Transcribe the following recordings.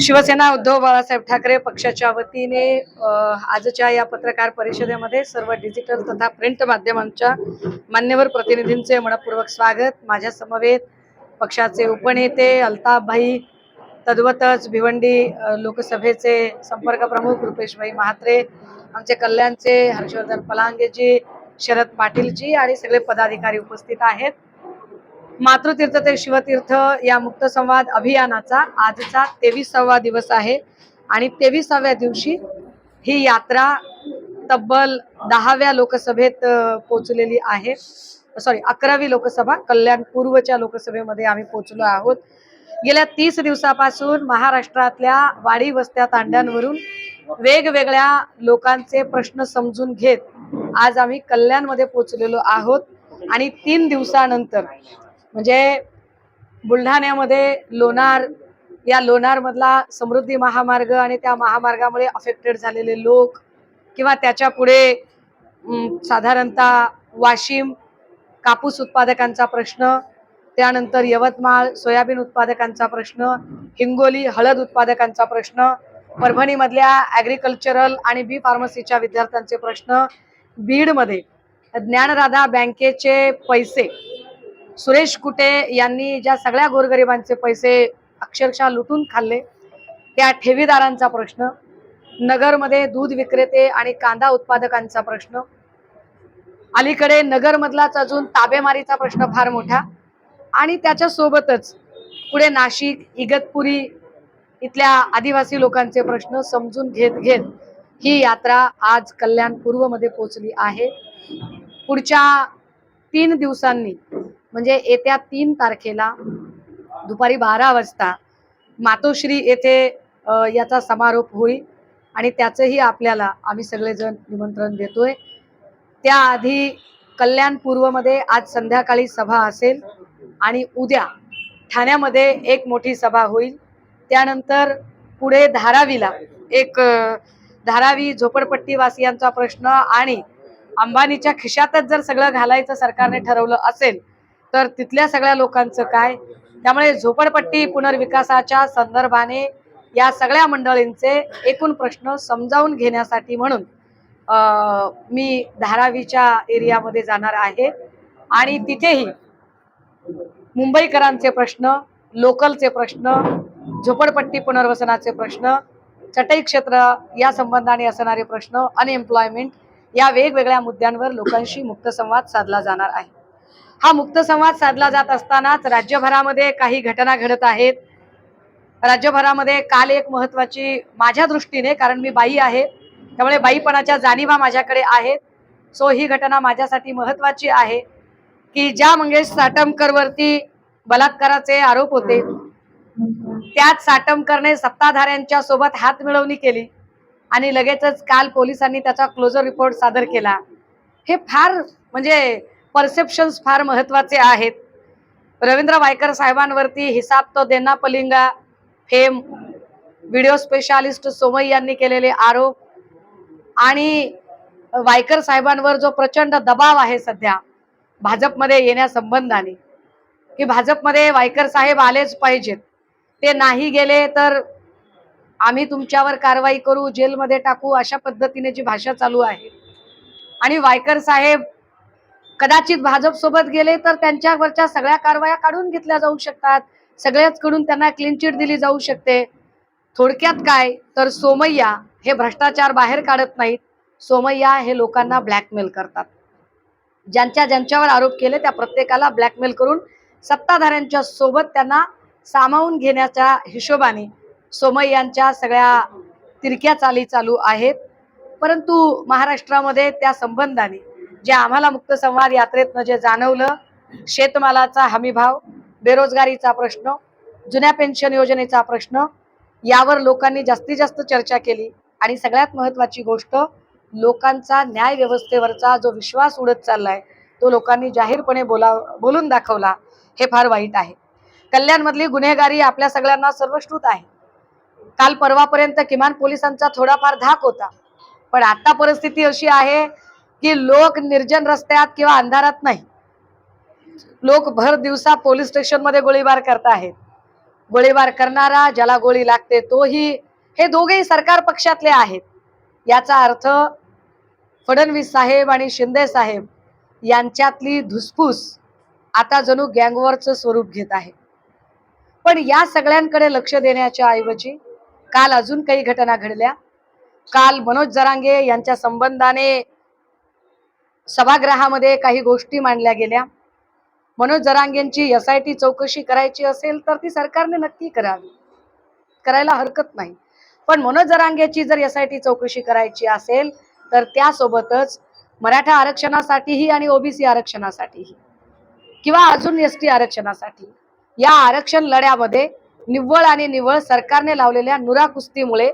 शिवसेना उद्धव बाळासाहेब ठाकरे पक्षाच्या वतीने आजच्या या पत्रकार परिषदेमध्ये सर्व डिजिटल तथा प्रिंट माध्यमांच्या मान्यवर प्रतिनिधींचे मनपूर्वक स्वागत. माझ्या समवेत पक्षाचे उपनेते अल्ताफभाई तद्वतच भिवंडी लोकसभेचे संपर्क प्रमुख रुपेशभाई महात्रे आमचे कल्याणचे हर्षवर्धन पलांगेजी शरद पाटीलजी आणि सगळे पदाधिकारी उपस्थित आहेत. मातृतीर्थ ते शिवतीर्थ या मुक्त संवाद अभियानाचा आजचा तेवीसावा दिवस आहे. आणि तेविसाव्या दिवशी ही यात्रा तब्बल दहाव्या लोकसभेत पोचलेली आहे. सॉरी अकरावी लोकसभा कल्याण पूर्वच्या लोकसभेमध्ये आम्ही पोचलो आहोत. गेल्या तीस दिवसापासून महाराष्ट्रातल्या वाडी वस्त्या तांड्यांवरून वेगवेगळ्या लोकांचे प्रश्न समजून घेत आज आम्ही कल्याणमध्ये पोचलेलो आहोत. आणि तीन दिवसानंतर म्हणजे बुलढाण्यामध्ये लोणार या लोणारमधला समृद्धी महामार्ग आणि त्या महामार्गामुळे अफेक्टेड झालेले लोक किंवा त्याच्या पुढे साधारणतः वाशिम कापूस उत्पादकांचा प्रश्न त्यानंतर यवतमाळ सोयाबीन उत्पादकांचा प्रश्न हिंगोली हळद उत्पादकांचा प्रश्न परभणीमधल्या ॲग्रिकल्चरल आणि बी फार्मसीच्या विद्यार्थ्यांचे प्रश्न बीडमध्ये ज्ञानराधा बँकेचे पैसे सुरेश कुटे यांनी ज्या सगळ्या गोरगरिबांचे पैसे अक्षरशः लुटून खाल्ले त्या ठेवीदारांचा प्रश्न नगरमध्ये दूध विक्रेते आणि कांदा उत्पादकांचा प्रश्न अलीकडे नगरमधलाच अजून ताबेमारीचा प्रश्न फार मोठा आणि त्याच्यासोबतच पुढे नाशिक इगतपुरी इथल्या आदिवासी लोकांचे प्रश्न समजून घेत घेत ही यात्रा आज कल्याण पूर्वमध्ये पोचली आहे. पुढच्या तीन दिवसांनी म्हणजे येत्या तीन तारखेला दुपारी बारा वाजता मातोश्री येथे याचा समारोप होईल आणि त्याचंही आपल्याला आम्ही सगळेजण निमंत्रण देतोय. त्याआधी कल्याण पूर्वमध्ये आज संध्याकाळी सभा असेल आणि उद्या ठाण्यामध्ये एक मोठी सभा होईल. त्यानंतर पुढे धारावीला एक धारावी झोपडपट्टीवासियांचा प्रश्न आणि अंबानीच्या खिशातच जर सगळं घालायचं सरकारने ठरवलं असेल तर तिथल्या सगळ्या लोकांचं काय? त्यामुळे झोपडपट्टी पुनर्विकासाच्या संदर्भाने या सगळ्या मंडळींचे एकूण प्रश्न समजावून घेण्यासाठी म्हणून मी धारावीच्या एरियामध्ये जाणार आहे. आणि तिथेही मुंबईकरांचे प्रश्न लोकलचे प्रश्न झोपडपट्टी पुनर्वसनाचे प्रश्न चटई क्षेत्र या संबंधाने असणारे प्रश्न अनएम्प्लॉयमेंट या वेगवेगळ्या मुद्द्यांवर लोकांशी मुक्त संवाद साधला जाणार आहे. हा मुक्त संवाद साधला जात असतानाच राज्यभरामध्ये काही घटना घडत आहेत. राज्यभरामध्ये काल एक महत्वाची माझ्या दृष्टीने कारण मी बाई आहे त्यामुळे बाईपणाच्या जाणीवा माझ्याकडे आहेत. सो ही घटना माझ्यासाठी महत्वाची आहे की ज्या मंगेश साटमकरवरती बलात्काराचे आरोप होते त्यात साटमकरने सत्ताधाऱ्यांच्या सोबत हात मिळवणी केली आणि लगेचच काल पोलिसांनी त्याचा क्लोजर रिपोर्ट सादर केला. हे फार म्हणजे परसेप्शन्स फार महत्त्वाचे आहेत. रवींद्र वायकर साहेबांवरती हिसाब तो देना पलिंगा फेम व्हिडिओ स्पेशालिस्ट सोमई यांनी केलेले आरोप. आणि वायकर साहेबांवर जो प्रचंड दबाव आहे सध्या भाजपमध्ये येण्यासंबंधाने की भाजपमध्ये वायकर साहेब आलेच पाहिजेत. ते नाही गेले तर आम्ही तुमच्यावर कारवाई करू जेलमध्ये टाकू अशा पद्धतीने जी भाषा चालू आहे. आणि वायकर साहेब कदाचित भाजप सोबत गेले तर त्यांच्यावरच्या सगळ्या कारवाया काढून घेतल्या जाऊ शकतात. सगळ्याच कडून त्यांना क्लीन चिट दिली जाऊ शकते. थोडक्यात काय? तर सोमय्या हे भ्रष्टाचार बाहेर काढत नाहीत. सोमय्या हे लोकांना ब्लॅकमेल करतात. ज्यांच्या ज्यांच्यावर आरोप केले त्या प्रत्येकाला ब्लॅकमेल करून सत्ताधाऱ्यांच्या सोबत त्यांना सामावून घेण्याच्या हिशोबाने सोमय्यांच्या सगळ्या तिरक्या चाली चालू आहेत. परंतु महाराष्ट्रामध्ये त्या संबंधाने जे आम्हाला मुक्त संवाद यात्रेतनं जे जाणवलं शेतमालाचा हमीभाव बेरोजगारीचा प्रश्न जुन्या पेन्शन योजनेचा प्रश्न यावर लोकांनी जास्तीत जास्त चर्चा केली आणि सगळ्यात महत्वाची गोष्ट लोकांचा न्याय व्यवस्थेवरचा जो विश्वास उडत चाललाय तो लोकांनी जाहीरपणे बोला बोलून दाखवला हे फार वाईट आहे. कल्याणमधली गुन्हेगारी आपल्या सगळ्यांना सर्वश्रुत आहे. काल परवापर्यंत किमान पोलिसांचा थोडाफार धाक होता. पण आता परिस्थिती अशी आहे की लोक निर्जन रस्त्यात किंवा अंधारात नाही. लोक भर दिवसा पोलीस स्टेशनमध्ये गोळीबार करत आहेत. गोळीबार करणारा ज्याला गोळी लागते तोही हे दोघेही सरकार पक्षातले आहेत. याचा अर्थ फडणवीस साहेब आणि शिंदे साहेब यांच्यातली धुसफूस आता जणू गँगवरचं स्वरूप घेत आहे. पण या सगळ्यांकडे लक्ष देण्याच्या ऐवजी काल अजून काही घटना घडल्या. काल मनोज जरांगे यांच्या संबंधाने सभागृहामध्ये काही गोष्टी मांडल्या गेल्या. मनोज जरांगेंची एस आय टी चौकशी करायची असेल तर ती सरकारने नक्की करावी. करायला हरकत नाही. पण मनोज जरांगेची जर एस आय टी चौकशी करायची असेल तर त्यासोबतच मराठा आरक्षणासाठीही आणि ओबीसी आरक्षणासाठीही किंवा अजून एस टी आरक्षणासाठी या आरक्षण लढ्यामध्ये निव्वळ आणि निव्वळ सरकारने लावलेल्या नुरा कुस्तीमुळे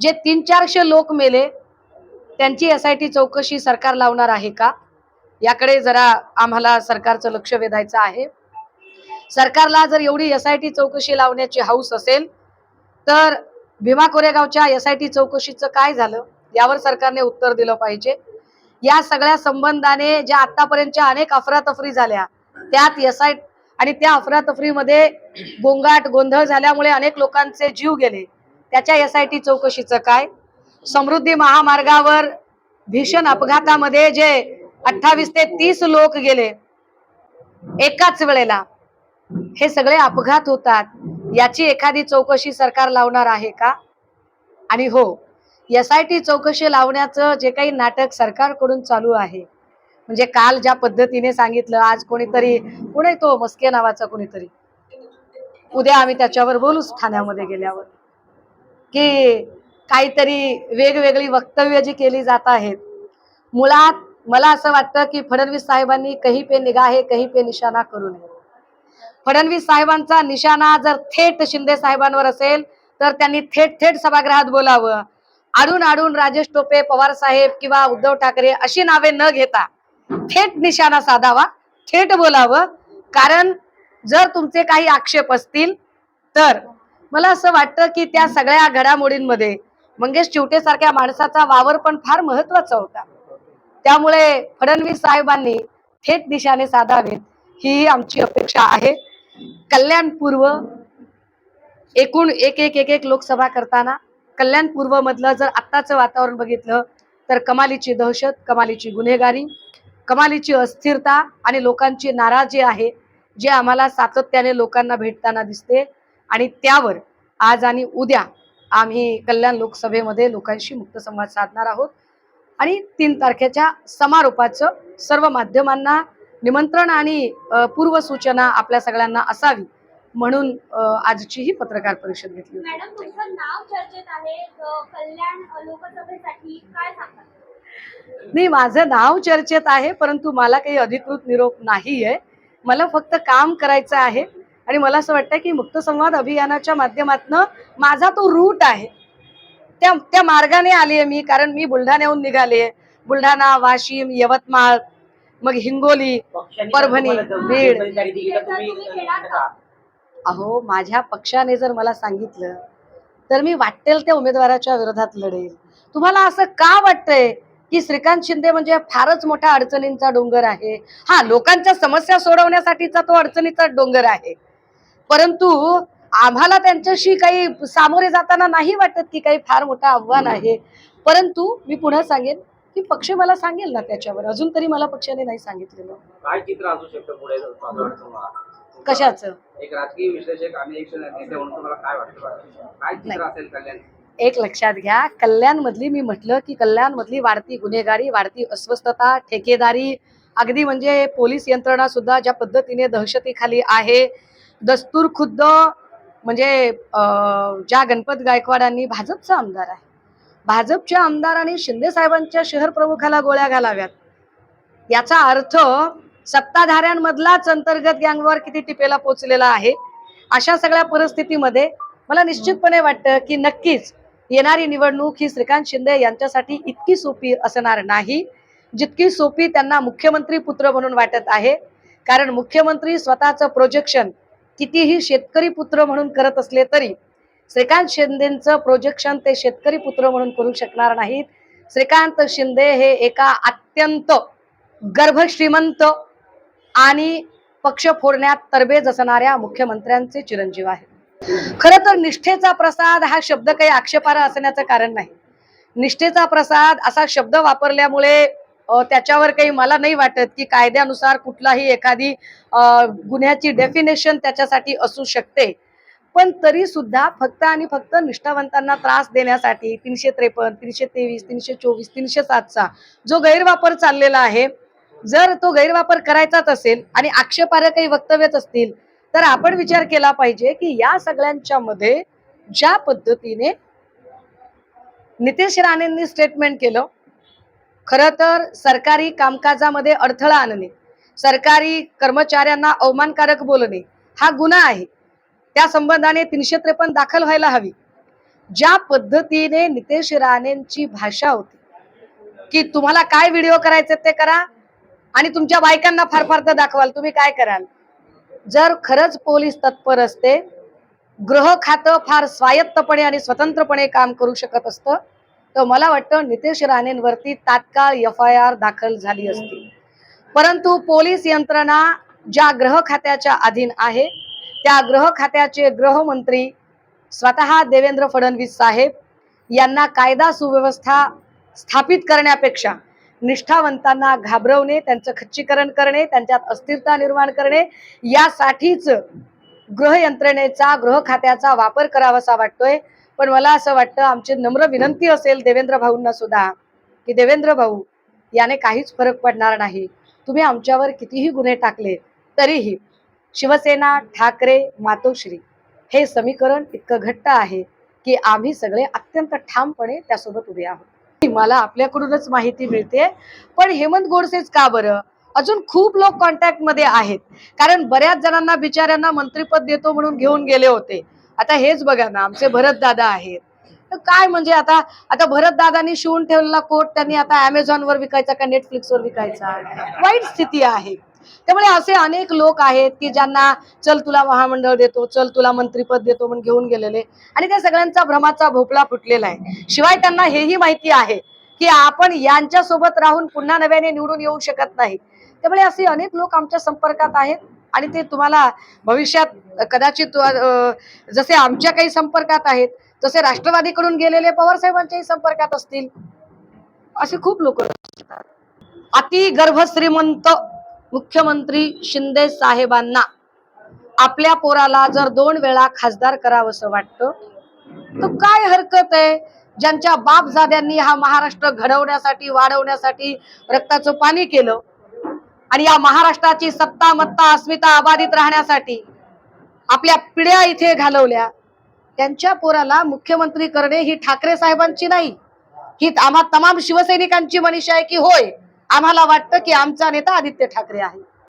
जे तीन चारशे लोक मेले त्यांची एस आय टी चौकशी सरकार लावणार आहे का? याकडे जरा आम्हाला सरकारचं लक्ष वेधायचं आहे. सरकारला जर एवढी एस आय टी चौकशी लावण्याची हौस असेल तर भीमा कोरेगावच्या एस आय टी चौकशीचं काय झालं? यावर सरकारने उत्तर दिलं पाहिजे. या सगळ्या संबंधाने ज्या आतापर्यंतच्या अनेक अफरातफरी झाल्या त्यात एस आय आणि त्या अफरातफरीमध्ये गोंगाट गोंधळ झाल्यामुळे अनेक लोकांचे जीव गेले. त्याच्या एस आय टी चौकशीचं काय? समृद्धी महामार्गावर भीषण अपघातामध्ये जे अठ्ठावीस ते तीस लोक गेले एकाच वेळेला हे सगळे अपघात होतात याची एखादी चौकशी सरकार लावणार आहे का? आणि हो एस आय टी चौकशी लावण्याचं जे काही नाटक सरकारकडून चालू आहे म्हणजे काल ज्या पद्धतीने सांगितलं आज कोणीतरी कोणी तो मस्के नावाचा कोणीतरी? उद्या आम्ही त्याच्यावर बोलूच ठाण्यामध्ये गेल्यावर. की काहीतरी वेगवेगळी वक्तव्य जी केली जात आहेत. मुळात मला असं वाटतं की फडणवीस साहेबांनी कही पे निगाहे कही पे निशाणा करू नये. फडणवीस साहेबांचा निशाणा जर थेट शिंदे साहेबांवर असेल तर त्यांनी थेट थेट सभागृहात बोलावं. आडून आडून राजेश टोपे पवार साहेब किंवा उद्धव ठाकरे अशी नावे न घेता थेट निशाणा साधावा थेट बोलावं. कारण जर तुमचे काही आक्षेप असतील तर मला असं वाटतं की त्या सगळ्या घडामोडींमध्ये मंगेश चिवटेसारख्या माणसाचा वावर पण फार महत्त्वाचा होता. त्यामुळे फडणवीस साहेबांनी थेट दिशाने साधावेत ही आमची अपेक्षा आहे. कल्याणपूर्व एकूण एक एक एक एक लोकसभा करताना कल्याणपूर्व मधलं जर आत्ताचं वातावरण बघितलं तर कमालीची दहशत कमालीची गुन्हेगारी कमालीची अस्थिरता आणि लोकांची नाराजी आहे जे आम्हाला सातत्याने लोकांना भेटताना दिसते आणि त्यावर आज आणि उद्या आम्ही कल्याण लोकसभेमध्ये लोकांशी मुक्त संवाद साधणार आहोत. आणि तीन तारखेच्या समारोपाचं सर्व माध्यमांना निमंत्रण आणि पूर्वसूचना आपल्या सगळ्यांना असावी म्हणून आजची ही पत्रकार परिषद घेतली होती. मॅडम तुमचं नाव चर्चेत आहे. अ, कल्याण अ, लोकसभेसाठी काय सांगतात नाही माझं नाव चर्चेत आहे परंतु मला काही अधिकृत निरोप नाहीये. मला फक्त काम करायचं आहे. आणि मला असं वाटतं की मुक्त संवाद अभियानाच्या माध्यमातनं माझा तो रूट आहे. त्या त्या मार्गाने आली आहे मी कारण मी बुलढाण्याहून निघाले बुलढाणा वाशिम यवतमाळ मग हिंगोली परभणी, बीड. अहो माझ्या पक्षाने जर मला सांगितलं तर मी वाटेल त्या उमेदवाराच्या विरोधात लढेल. तुम्हाला असं का वाटतंय की श्रीकांत शिंदे म्हणजे फारच मोठा अडचणींचा डोंगर आहे? हा लोकांच्या समस्या सोडवण्यासाठीचा तो अडचणीचा डोंगर आहे. परंतु आम्हाला त्यांच्याशी काही सामोरे जाताना नाही वाटत की काही फार मोठं आव्हान आहे. परंतु मी पुन्हा सांगेन की पक्ष मला सांगेल ना त्याच्यावर. अजून तरी मला पक्षाने नाही सांगितलेलं. काय चित्र असू शकतं पुढे? कशाचं? एक राजकीय विश्लेषक आणि एक नेते म्हणून तुम्हाला काय वाटतं बरं? काय चित्र असेल कल्याण? एक लक्षात घ्या कल्याण मधली मी म्हटलं की कल्याण मधली वाढती गुन्हेगारी वाढती अस्वस्थता ठेकेदारी अगदी म्हणजे पोलीस यंत्रणा सुद्धा ज्या पद्धतीने दहशतीखाली आहे दस्तूर खुद्द म्हणजे ज्या गणपत गायकवाडांनी भाजपचा आमदार आहे. भाजपच्या आमदारांनी शिंदे साहेबांच्या शहर प्रमुखाला गोळ्या घालाव्यात. याचा अर्थ सत्ताधाऱ्यांमधलाच अंतर्गत गँगवर किती टिपेला पोचलेला आहे अशा सगळ्या परिस्थितीमध्ये मला निश्चितपणे वाटतं की नक्कीच येणारी निवडणूक ही श्रीकांत शिंदे यांच्यासाठी इतकी सोपी असणार नाही जितकी सोपी त्यांना मुख्यमंत्री पुत्र म्हणून वाटत आहे. कारण मुख्यमंत्री स्वतःचं प्रोजेक्शन कितीही शेतकरी पुत्र म्हणून करत असले तरी श्रीकांत शिंदेचं प्रोजेक्शन ते शेतकरी पुत्र म्हणून करू शकणार नाहीत. श्रीकांत शिंदे हे एका अत्यंत गर्भश्रीमंत आणि पक्ष फोडण्यात तरबेज असणाऱ्या मुख्यमंत्र्यांचे चिरंजीव आहेत. खरं तर निष्ठेचा प्रसाद हा शब्द काही आक्षेपार्ह असण्याचं कारण नाही. निष्ठेचा प्रसाद असा शब्द वापरल्यामुळे त्याच्यावर काही मला नाही वाटत की कायद्यानुसार कुठलाही एखादी गुन्ह्याची डेफिनेशन त्याच्यासाठी असू शकते. पण तरी सुद्धा फक्त आणि फक्त निष्ठावंतांना त्रास देण्यासाठी तीनशे त्रेपन्न तीनशे तेवीस तीनशे चोवीस तीनशे सातचा जो गैरवापर चाललेला आहे जर तो गैरवापर करायचाच असेल आणि आक्षेपार्ह काही वक्तव्यच असतील तर आपण विचार केला पाहिजे की या सगळ्यांच्या मध्ये ज्या पद्धतीने नितेश राणेंनी स्टेटमेंट केलं खरं तर सरकारी कामकाजामध्ये अडथळा आणणे सरकारी कर्मचाऱ्यांना अवमानकारक बोलणे हा गुन्हा आहे. त्या संबंधाने तीनशे त्रेपन्न दाखल व्हायला हवी. ज्या पद्धतीने नितेश राणेंची भाषा होती की तुम्हाला काय व्हिडिओ करायचे ते करा आणि तुमच्या बायकांना फार फार तर दाखवाल तुम्ही काय कराल? जर खरंच पोलीस तत्पर असते गृह खातं फार स्वायत्तपणे आणि स्वतंत्रपणे काम करू शकत असतं तर मला वाटतं नितेश राणेंवरती तात्काळ एफ आय आर दाखल झाली असती. परंतु पोलीस यंत्रणा ज्या ग्रह खात्याच्या अधीन आहे त्या ग्रह खात्याचे गृहमंत्री स्वतः देवेंद्र फडणवीस साहेब यांना कायदा सुव्यवस्था स्थापित करण्यापेक्षा निष्ठावंतांना घाबरवणे त्यांचं खच्चीकरण करणे त्यांच्यात अस्थिरता निर्माण करणे यासाठीच गृह यंत्रणेचा गृह खात्याचा वापर करावासा वाटतोय. पण मला असं वाटतं आमची नम्र विनंती असेल देवेंद्र भाऊंना सुद्धा की देवेंद्र भाऊ याने काहीच फरक पडणार नाही. तुम्ही आमच्यावर कितीही गुन्हे टाकले तरीही शिवसेना ठाकरे मातोश्री हे समीकरण इतकं घट्ट आहे की आम्ही सगळे अत्यंत ठामपणे त्यासोबत उभे आहोत. मला आपल्याकडूनच माहिती मिळते पण हेमंत गोडसेच का बरं? अजून खूप लोक कॉन्टॅक्टमध्ये आहेत. कारण बऱ्याच जणांना बिचाऱ्यांना मंत्रीपद देतो म्हणून घेऊन गेले होते. आता हेच बघा ना आमचे भरत दादा आहेत. तर काय म्हणजे आता आता भरत दादांनी शिवून ठेवलेला कोट त्यांनी आता अमेझॉनवर विकायचा का नेटफ्लिक्स वर विकायचा? वाईट स्थिती आहे. त्यामुळे असे अनेक लोक आहेत की ज्यांना चल तुला महामंडळ देतो चल तुला मंत्रीपद देतो म्हणून घेऊन गेलेले. आणि त्या सगळ्यांचा भ्रमाचा भोपळा फुटलेला आहे. शिवाय त्यांना हेही माहिती आहे की आपण यांच्या सोबत राहून पुन्हा नव्याने निवडून येऊ शकत नाही. त्यामुळे असे अनेक लोक आमच्या संपर्कात आहेत. आणि ते तुम्हाला भविष्यात कदाचित जसे आमच्या काही संपर्कात आहेत तसे राष्ट्रवादीकडून गेलेले पवारसाहेबांच्याही संपर्कात असतील. असे खूप लोक अति गर्भश्रीमंत मुख्यमंत्री शिंदे साहेबांना आपल्या पोराला जर दोन वेळा खासदार करावंसं वाटतं तर काय हरकत आहे? ज्यांच्या बापजाद्यांनी हा महाराष्ट्र घडवण्यासाठी वाढवण्यासाठी रक्ताचं पाणी केलं आणि या महाराष्ट्राची सत्ता मत्ता अस्मिता अबाधित राहण्यासाठी आपल्या पिढ्या इथे घालवल्या. त्यांच्या पोराला मुख्यमंत्री करणे ही ठाकरे साहेबांची नाही. ही आम्हा तमाम शिवसैनिकांची मनीषा आहे की होय? आम्हाला वाटतं की आमचा नेता आदित्य ठाकरे आहे.